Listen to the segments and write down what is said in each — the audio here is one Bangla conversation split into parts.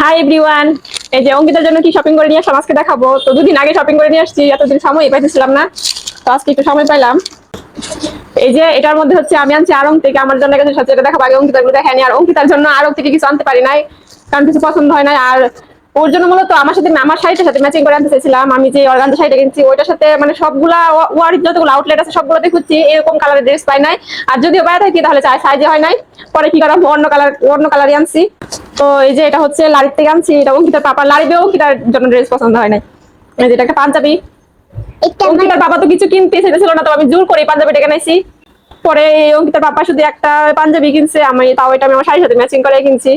হাই এভরিওয়ান এই যে অঙ্কিতার জন্য কি শপিং করে নিয়ে আসলাম? আজকে দেখাবো। তো দুদিন আগে শপিং করে নিয়ে আসছি, এতদিন সময় পাইতেছিলাম না। তো আজকে একটু সময় পাইলাম। এই যে এটার মধ্যে হচ্ছে আমি আনছি আরং থেকে, আমার জন্য দেখাবো, আগে অঙ্কিতারগুলো আর অঙ্কিতার জন্য আরং থেকে কিছু আনতে পারি নাই, কারণ কিছু পছন্দ হয় নাই। আর ওর জন্য মূলত আমার সাথে, আমার শাড়িটার সাথে ম্যাচিং করে আনতে চাইছিলাম। আমি যে অর্গানজা শাড়িটা কিনছি, ওইটার সাথে মানে সবগুলা, ওয়ার যতগুলো আউটলেট আছে, সবগুলোতে খুঁজছি, এরকম কালারের ড্রেস পাই নাই। আর যদিও পাই থাকি, তাহলে সাইজে হয় নাই। পরে কি করাম, অন্য কালার অন্য কালারই আনছি। তো এই যে এটা হচ্ছে লারির থেকে আনছি এটা অঙ্কিতার পাপার লারিবেও অঙ্কিতার জন্য ড্রেস পছন্দ হয় নাই। এই যে এটা একটা পাঞ্জাবি। অঙ্কিতার বাবা তো কিছু কিনতে চাইছিল না তো আমি জোর করে পাঞ্জাবিটা কিনেছি পরে এই অঙ্কিতার পাপা শুধু একটা পাঞ্জাবি কিনছে আমি তাও এটা আমি আমার শাড়ির সাথে ম্যাচিং করে কিনছি।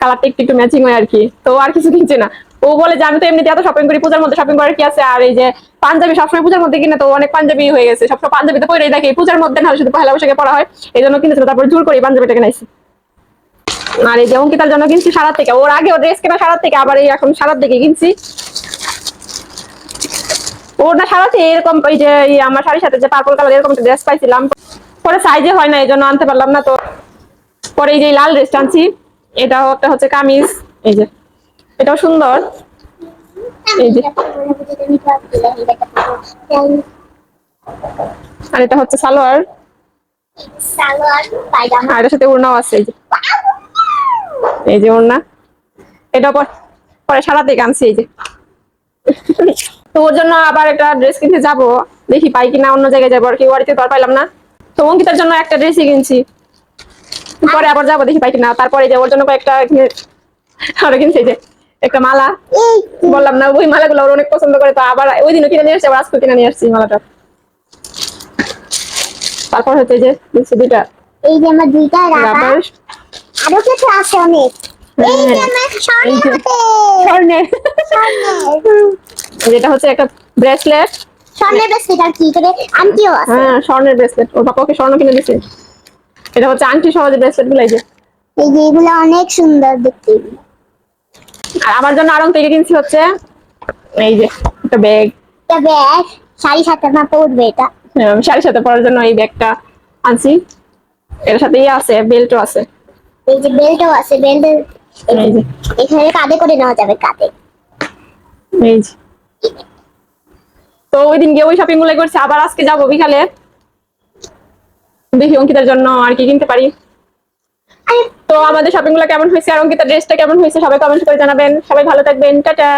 কালারটা একটু একটু ম্যাচিং হয় আর কি। তো আর কিছু কিনছে না। ও বলে যে আমি তো এমনিতে এত শপিং করি পূজার মধ্যে শপিং করার কি আছে? আর এই যে পাঞ্জাবি সবসময় পূজার মধ্যে কিনে তো অনেক পাঞ্জাবি হয়ে গেছে। সবসময় পাঞ্জাবি তো পরে দেখি পূজার মধ্যে না হলে শুধু পয়লা বৈশাখে পড়া হয়। এই জন্য কিনেছিল তারপর জোর করে পাঞ্জাবিটা কিনাইছি আর এই যে অঙ্কিতার জন্য কিনছি সারার থেকে? ওর আগে ও ড্রেস কেনা সারার থেকে আবার এই এখন সারার থেকে কিনছি। ওর না সারাতে এরকম ওই যে আমার শাড়ির সাথে যে পার্পল কালার এরকম একটা ড্রেস পাইছিলাম। পরে সাইজে হয় না এই জন্য আনতে পারলাম না তো। পরে এই যে লাল ড্রেসটা আনছি এটাও একটা হচ্ছে কামিজ এই যে। এটাও সুন্দর। এই যে। আর এটা হচ্ছে সালোয়ার। সালোয়ার পায়জামা। আর এটার সাথে ওড়নাও আছে এই যে। এই যে ওড়না। এটা পর- পরে সারা থেকে আনছি এই যে। তো ওর জন্য আবার একটা ড্রেস কিনতে যাব। দেখি পাই কিনা অন্য জায়গায় যাব। আর কি ওয়ারিতে তো আর পাইলাম না। তো অঙ্কিতার জন্য একটা ড্রেসই কিনছি। পরে আবার যাব দেখি পাই কিনা। তারপরে যে ওর জন্য কয়েকটা আরও কিনছি এই যে। একটা মালা। বললাম না ওই মালাগুলো ওর অনেক পছন্দ করে। তো আবার ওই দিনও কিনে নিয়ে আসছি আবার আজকে কিনে নিয়ে আসছি মালাটা। তারপর হচ্ছে যে দুইটা। এই যে আমার দুইটা রাবার। আরও কিছু আছে অনেক। স্বর্ণের স্বর্ণের। যেটা হচ্ছে একটা ব্রেসলেট স্বর্ণের ব্রেসলেট আর কি? করে আংটিও আছে। হ্যাঁ স্বর্ণের ব্রেসলেট ওর বাবাকে স্বর্ণ কিনে দিছে এটা হচ্ছে আংটি সহ যে ব্রেসলেটগুলো এই যে। এই যে এগুলো অনেক সুন্দর দেখতে। আর আমার জন্য আরং থেকে কিনছি হচ্ছে এই যে একটা ব্যাগ এটা ব্যাগ শাড়ি সাথে না পরবে এটা? শাড়ির সাথে পরার জন্য এই ব্যাগটা আনছি। এর সাথে ইয়ে আছে বেল্টও আছে। এই যে বেল্টও আছে বেল্ট এখানে কাঁধে করে নেওয়া যাবে কাঁধে। এই যে। তো ওই দিন গিয়ে ওই শপিংগুলো করছি আবার আজকে যাব বিকালে। দেখি অঙ্কিতার জন্য আর কি কিনতে পারি। তো আমাদের শপিংগুলো কেমন হয়েছে আর অঙ্কিতার ড্রেসটা কেমন হয়েছে সবাই কমেন্ট করে জানাবেন। সবাই ভালো থাকবেন টাটা।